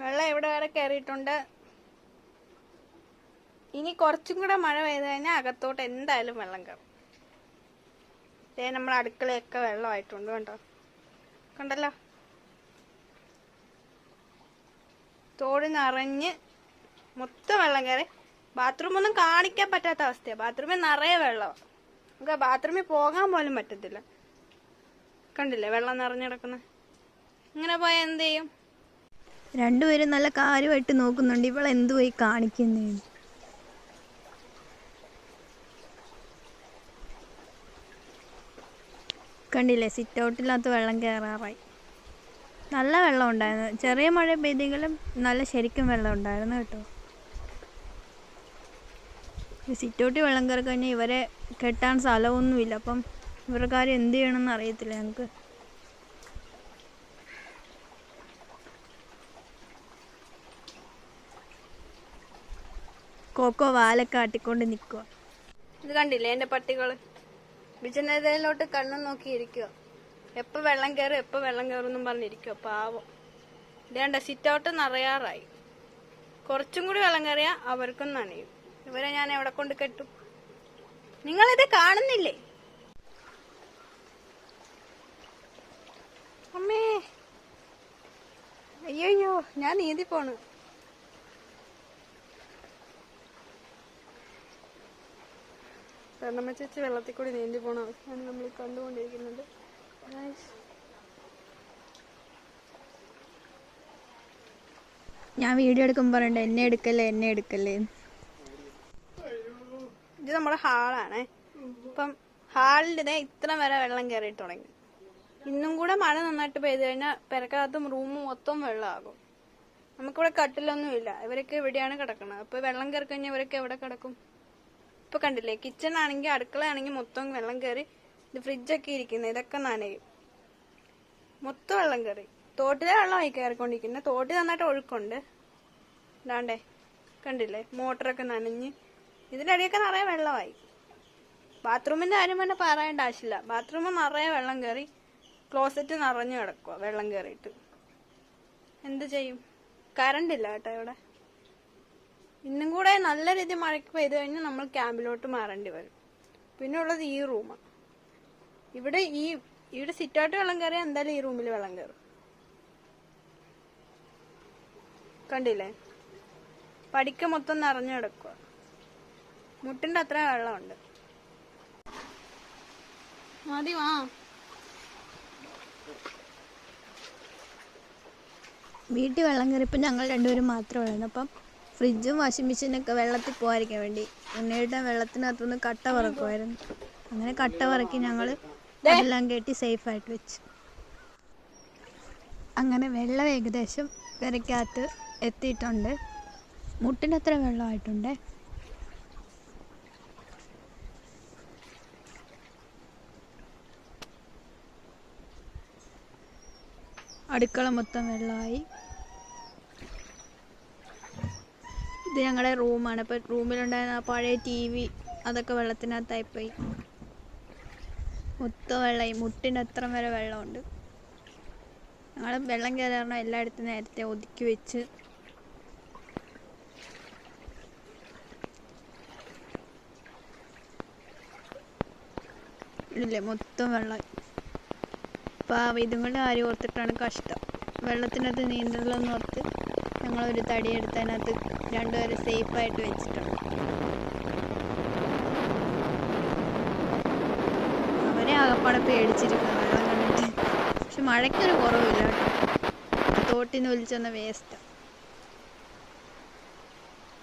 വെള്ളം ഇവിടെ വരെ കയറിയിട്ടുണ്ട് ഇനി കുറച്ചും കൂടെ മഴ പെയ്ത് കഴിഞ്ഞാൽ അകത്തോട്ട് എന്തായാലും വെള്ളം കയറും ദേ നമ്മുടെ അടുക്കളയൊക്കെ വെള്ളമായിട്ടുണ്ട് കണ്ടോ? കണ്ടല്ലോ? തോട് നിറഞ്ഞ് മൊത്തം വെള്ളം കയറി ബാത്റൂമൊന്നും കാണിക്കാൻ പറ്റാത്ത അവസ്ഥയാണ് ബാത്റൂമിൽ നിറയെ വെള്ളമാണ് നമുക്ക് ബാത്റൂമിൽ പോകാൻ പോലും പറ്റത്തില്ല. കണ്ടില്ലേ വെള്ളം നിറഞ്ഞു ഇങ്ങനെ പോയാൽ എന്ത് ചെയ്യും? രണ്ടുപേരും നല്ല കാര്യമായിട്ട് നോക്കുന്നുണ്ട്. ഇവൾ എന്തു പോയി കാണിക്കുന്നേ? കണ്ടില്ലേ? സിറ്റ് ഔട്ടില്ലാത്ത വെള്ളം കയറാറായി നല്ല വെള്ളം ഉണ്ടായിരുന്നു. ചെറിയ മഴ പെയ്തെങ്കിലും നല്ല ശരിക്കും വെള്ളം ഉണ്ടായിരുന്നു കേട്ടോ. സിറ്റ് ഔട്ടിൽ വെള്ളം കയറി കഴിഞ്ഞാൽ ഇവരെ കെട്ടാൻ സ്ഥലമൊന്നുമില്ല. അപ്പം ഇവരുടെ കാര്യം എന്ത് ചെയ്യണമെന്ന് അറിയത്തില്ല ഞങ്ങൾക്ക്. കോക്കോ വാലക്കാട്ടിക്കൊണ്ട് നിൽക്കുക ഇത് കണ്ടില്ലേ എന്റെ പട്ടികൾ? വിജനതയിലോട്ട് കണ്ണും നോക്കിയിരിക്കുക എപ്പൊ വെള്ളം കയറും എപ്പൊ വെള്ളം കയറും എന്നും പറഞ്ഞിരിക്കുക പാവം. ഇതേണ്ട സിറ്റ് ഔട്ട് നിറയാറായി. കുറച്ചും കൂടി വെള്ളം കയറിയാ അവർക്കും നനയും. ഇവരെ ഞാൻ എവിടെ കൊണ്ട് കെട്ടും? നിങ്ങളിത് കാണുന്നില്ലേ? അമ്മേ. അയ്യോ ഞാൻ നീന്തി പോണ്. കണ്ണമ്മ ചേച്ചി വെള്ളത്തിൽ കൂടി നീന്തി പോണ അവസ്ഥയാണ് നമ്മൾ കണ്ടുകൊണ്ടിരിക്കുന്നത്. ഞാൻ വീഡിയോ എടുക്കുമ്പോൾ പറയണ്ട എന്നെ എടുക്കല്ലേ എന്നെ എടുക്കല്ലേ. ഇത് നമ്മുടെ ഹാളാണ് ഇപ്പം ഹാളിൽ ഇതേ ഇത്ര വരെ വെള്ളം കയറി തുടങ്ങി. ഇന്നും കൂടെ മഴ നന്നായിട്ട് പെയ്തു കഴിഞ്ഞാൽ പെരക്കകത്തും റൂമും മൊത്തം വെള്ളമാകും. നമുക്കിവിടെ കട്ടിലൊന്നുമില്ല. ഇവരൊക്കെ ഇവിടെയാണ് കിടക്കുന്നത് അപ്പൊ വെള്ളം കയറി കഴിഞ്ഞാൽ ഇവരൊക്കെ എവിടെ കിടക്കും? ഇപ്പൊ കണ്ടില്ലേ? കിച്ചൺ ആണെങ്കിൽ അടുക്കള ആണെങ്കിൽ മൊത്തം വെള്ളം കയറി ഇത് ഫ്രിഡ്ജൊക്കെ ഇരിക്കുന്നത് ഇതൊക്കെ നനയും. മൊത്തം വെള്ളം കയറി തോട്ടിലെ വെള്ളമായി കയറിക്കൊണ്ടിരിക്കുന്നത് തോട്ടിൽ നന്നായിട്ട് ഒഴുക്കുണ്ട്. ഇതാണ്ടേ. കണ്ടില്ലേ? മോട്ടറൊക്കെ നനഞ്ഞ്. ഇതിന്റെ അടിയൊക്കെ നിറയെ വെള്ളമായി. ബാത്റൂമിന്റെ കാര്യം തന്നെ പറയേണ്ട ആവശ്യമില്ല. ബാത്റൂമിൽ നിറയെ വെള്ളം കയറി ക്ലോസറ്റ് നിറഞ്ഞു കിടക്കുക വെള്ളം കയറിയിട്ട് എന്ത് ചെയ്യും? കറണ്ട് ഇല്ല കേട്ടോ ഇവിടെ. ഇന്നും കൂടെ നല്ല രീതിയിൽ മഴയ്ക്ക് പെയ്തു കഴിഞ്ഞാൽ നമ്മൾ ക്യാമ്പിലോട്ട് മാറേണ്ടി വരും. പിന്നെ ഉള്ളത് ഈ റൂമാണ് ഇവിടെ ഈ ഇവിടെ സിറ്റൗട്ട് വെള്ളം കയറിയാൽ എന്തായാലും ഈ റൂമിൽ വെള്ളം കയറും കണ്ടില്ലേ? പടിക്ക മൊത്തം നിറഞ്ഞു കിടക്കുക മുട്ടിന്റെ അത്ര വെള്ളമുണ്ട്. മതി വാ. വീട്ടിൽ വെള്ളം കയറിയപ്പോൾ ഞങ്ങൾ രണ്ടുപേരും മാത്രമേ ഉള്ളൂ. അപ്പം ഫ്രിഡ്ജും വാഷിംഗ് മെഷീനൊക്കെ വെള്ളത്തിൽ പോകാതിരിക്കാൻ വേണ്ടി. ഉണ്ണിയുടെ വെള്ളത്തിനകത്തുനിന്ന് കട്ട പറക്കുമായിരുന്നു അങ്ങനെ കട്ട പറക്കി ഞങ്ങൾ എല്ലാം കെട്ടി സേഫായിട്ട് വെച്ചു. അങ്ങനെ വെള്ളം ഏകദേശം വിരയ്ക്കകത്ത് എത്തിയിട്ടുണ്ട്. മുട്ടിനത്ര വെള്ളമായിട്ടുണ്ട്. അടുക്കള മൊത്തം വെള്ളമായി. ഇത് ഞങ്ങളുടെ റൂമാണ്. ഇപ്പം റൂമിലുണ്ടായിരുന്ന പഴയ ടി വി അതൊക്കെ വെള്ളത്തിനകത്തായി പോയി മൊത്തം വെള്ളമായി മുട്ടിന്റെ അത്ര വരെ വെള്ളമുണ്ട്. ഞങ്ങൾ വെള്ളം കയറാറിന് എല്ലായിടത്തും നേരത്തെ ഒതുക്കി വെച്ച്. ഇല്ലേ? മൊത്തം വെള്ളം പാവം ഇതും കൊണ്ട് ആരും ഓർത്തിട്ടാണ് കഷ്ടം. വെള്ളത്തിനകത്ത് നീന്തലെന്ന് ഓർത്ത് ഞങ്ങളൊരു തടിയെടുത്ത് അതിനകത്ത് രണ്ടുപേരെ സേഫായിട്ട് വെച്ചിട്ടുണ്ട്. അവരെ ആകപ്പാടെ പേടിച്ചിരിക്കുന്നു വെള്ളം കണ്ടിട്ട്. പക്ഷെ മഴയ്ക്കൊരു കുറവില്ല കേട്ടോ. തോട്ടിന്ന് ഒലിച്ചെന്ന വേസ്റ്റ്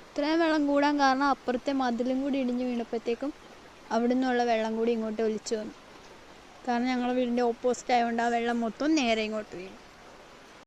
ഇത്രയും വെള്ളം കൂടാൻ കാരണം അപ്പുറത്തെ മതിലും കൂടി ഇടിഞ്ഞു വീണപ്പോഴത്തേക്കും അവിടെ നിന്നുള്ള വെള്ളം കൂടി ഇങ്ങോട്ട് ഒലിച്ചു വന്നു. കാരണം ഞങ്ങളുടെ വീടിന്റെ ഓപ്പോസിറ്റ് ആയതുകൊണ്ട് ആ വെള്ളം മൊത്തം നേരെ ഇങ്ങോട്ട് വീണു.